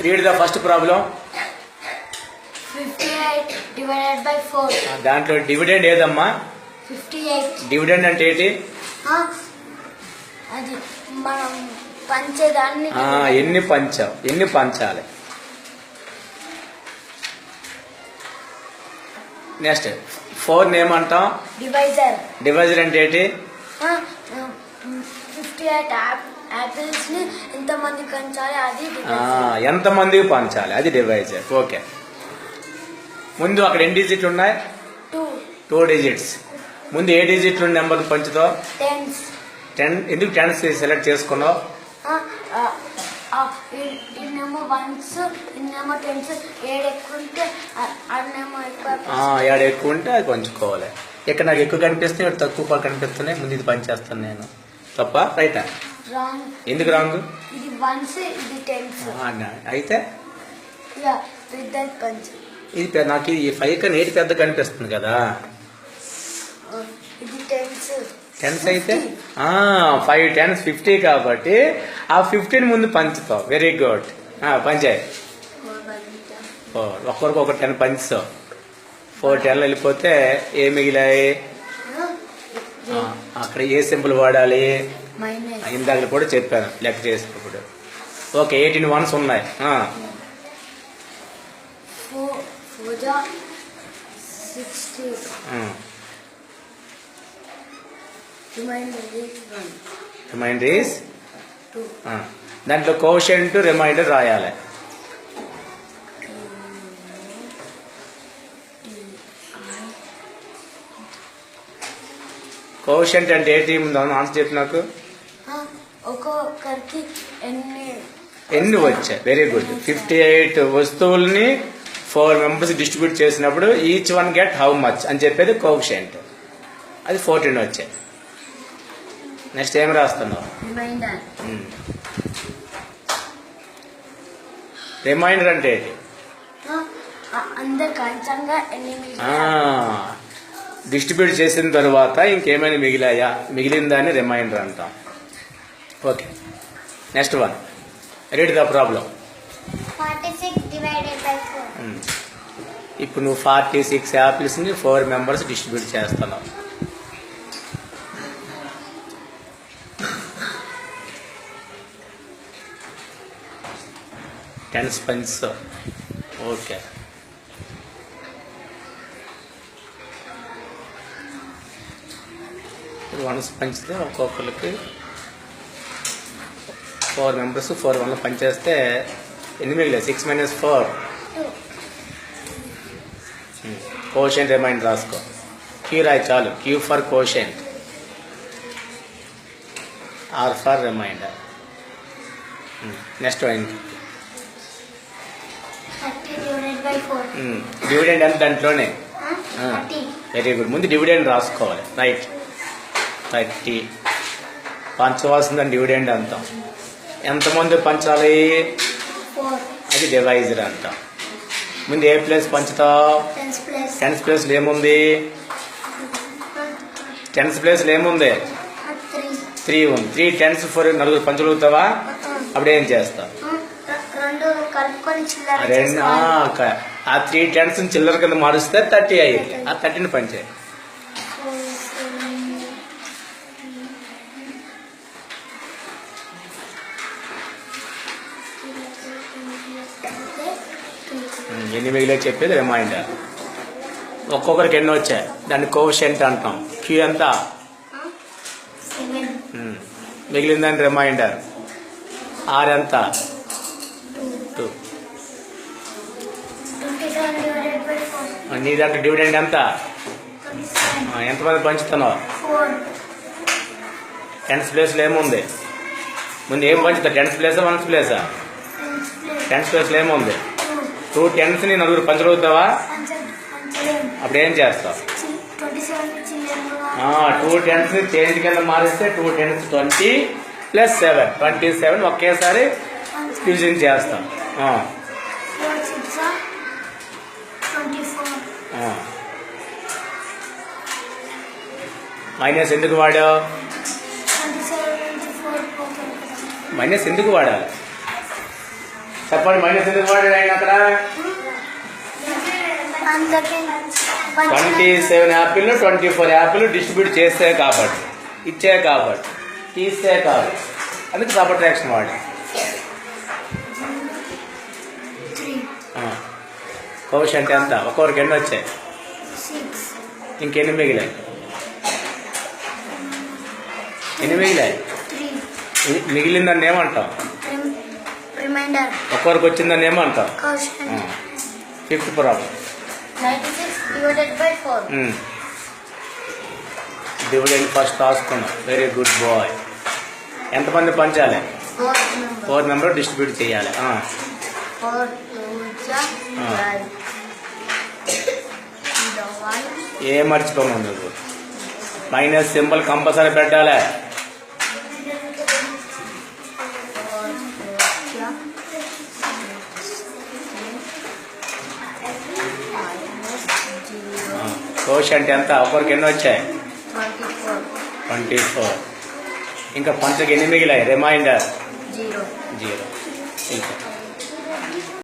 Read the first problem దాంట్లో dividend ఏదమ్మా? Dividend అంటే ఏంటి? ఎన్ని పంచాం ఎన్ని పంచాలి? నెక్స్ట్ ఫోర్ ఏమంటాం డివైజర్ డివైజర్ అంటే ఏంటి? యాపిల్స్ని కంచాలి అది ఎంతమందికి పంచాలి? అది డివైజర్ ఓకే. ముందు అక్కడ ఎన్ని డిజిట్లు ఉన్నాయి? టూ. డిజిట్స్. ముందు ఏ డిజిట్లు నెంబర్ పంచుతావు? టెన్. ఎందుకు టెన్స్ సెలెక్ట్ చేసుకున్నావు? ఏడు ఎక్కువ ఉంటే అది పంచుకోవాలి. ఇక్కడ నాకు ఎక్కువ కనిపిస్తుంది ఇక్కడ తక్కువ కనిపిస్తున్నాయి ముందు ఇది పంచేస్తాను నేను. తప్ప రైటా. రాంగ్ ఎందుకు రాంగ్ ఇది వన్స్ ఇది టెన్స్ అయితే? ఇద్దరు పంచు ఇది నాకు ఈ ఫైవ్ కన్నా ఎయిట్ పెద్ద కనిపిస్తుంది కదా. ఇది టెన్స్ టెన్స్ అయితే? ఫైవ్ టెన్స్ ఫిఫ్టీ కాబట్టి ఆ ఫిఫ్టీన్ ముందు పంచుతావు వెరీ గుడ్ పంచాయి ఒక్కరికి ఒక టెన్ పంచుతావు ఫోర్ టెన్లు వెళ్ళిపోతే ఏ మిగిలాయి? అక్కడ ఏ సింపుల్ వాడాలి? ఇందాక కూడా చెప్పాను లెక్క చేసినప్పుడు ఓకే ఎయిటీన్ వన్స్ ఉన్నాయి. రిమైండర్ ఈస్ టూ దాంట్లో కోషంట్ రిమైండర్ రాయాలి. కోషంట్ అంటే ఏంటి ముందు ఆన్సర్ చెప్పు నాకు. ఎన్ని ఎన్ని వచ్చాయి? వెరీ గుడ్ ఫిఫ్టీ ఎయిట్ వస్తువుల్ని ఫోర్ మెంబర్స్ డిస్ట్రిబ్యూట్ చేసినప్పుడు each one get how much అని చెప్పేది కోషంట్ అది ఫోర్టీన్ వచ్చాయి. నెక్స్ట్ ఏం రాస్తున్నావు? రిమైండర్ రిమైండర్ అంటే ఏంటి? డిస్ట్రిబ్యూట్ చేసిన తర్వాత ఇంకేమైనా మిగిలాయా? మిగిలిందా అని రిమైండర్ అంటాం. Okay next one read the problem ఇప్పుడు నువ్వు ఫార్టీ సిక్స్ యాపిల్స్ని ఫోర్ మెంబర్స్ డిస్ట్రిబ్యూట్ చేస్తున్నావు. టెన్ స్పెన్స్ ఓకే వన్ పంచితే ఒక్కొక్కరికి ఫోర్ మెంబర్స్ ఫోర్ వన్లో పనిచేస్తే ఎన్ని మిగిలేదు six minus four quotient remainder రాసుకో క్యూ రాయి చాలు Q for quotient R for remainder next one divided ఎంత దాంట్లోనే? వెరీ గుడ్ ముందు డివిడెండ్ రాసుకోవాలి. రైట్ థర్టీ పంచవలసిందని డివిడెండ్ అంటాం ఎంతమంది పంచాలి? అది డివైజర్ అంటాం. ముందు ఏ ప్లేస్ పంచుతావు టెన్స్ ప్లస్ టెన్స్ ప్లేస్లో ఏముంది? టెన్స్ ప్లేస్లో ఏముంది? త్రీ ఉంది. త్రీ టెన్స్ ఫోర్ నలుగురు పంచగలుగుతావా అప్పుడు ఏం చేస్తావు రెండు ఆ, త్రీ టెన్స్ చిల్లర కింద మారుస్తే థర్టీ అయ్యింది. ఆ థర్టీని పంచే ఎన్ని మిగిలే చెప్పేది రిమైండర్ ఒక్కొక్కరికి ఎన్ని వచ్చాయి. దాన్ని కోషెంట్ అంటాం. క్యూ ఎంత. మిగిలిందని రిమైండర్ ఆర్ ఎంత? టూ ఫోర్ నీ దాంట్లో డివిడెండ్ ఎంత? ఆ, ఎంతమంది పంచుతున్నావు? టెన్స్ ప్లేస్లో ఏముంది? ముందు ఏం పంచుతావు? టెన్స్ ప్లేసా వన్స్ ప్లస్ టెన్స్ ప్లేస్లో ఏముంది? టూ టూ టెన్స్ని నలుగురు పంచగలుగుతావా? అప్పుడు ఏం చేస్తావు టూ టెన్స్ చేంజ్ కింద మారిస్తే two tens twenty plus seven. Twenty seven ఒకేసారి డివిజన్ చేస్తాం. మైనస్ ఎందుకు వాడావు? మైనస్ ఎందుకు వాడాలి? చెప్పండి మైనస్ ఎందుకు వాడాడు ఆయన అక్కడ? Twenty seven apple twenty four apple distribute చేస్తే కాబట్టి ఇచ్చే కాబట్టి తీస్తే కాబట్టి. అందుకు సబ్ట్రాక్షన్ వాడి కౌష్ అంటే ఎంత ఒక్కొక్కరికి ఎన్ని వచ్చాయి? ఇంకెన్ని మిగిలాయి? ఎన్ని మిగిలాయి? మిగిలిందని ఏమంటాం ఒక్కొక్కరికి వచ్చిందని ఏమంటాం? Question fifth problem divided first రాసుకున్నాం. వెరీ గుడ్ బాయ్ ఎంతమంది పంచాలి ఫోర్ మెంబర్ డిస్ట్రిబ్యూట్ చేయాలి. ఏ మర్చిపోము నువ్వు. మైనస్ సింబల్ కంపల్సరీ పెట్టాలి. Zero కోష్ అంటే ఎంత? ఒకరికి ఎన్ని వచ్చాయి? Twenty four. ఇంకా పంచకి ఎన్ని మిగిలాయి? రిమైండర్? జీరో. ఇంకా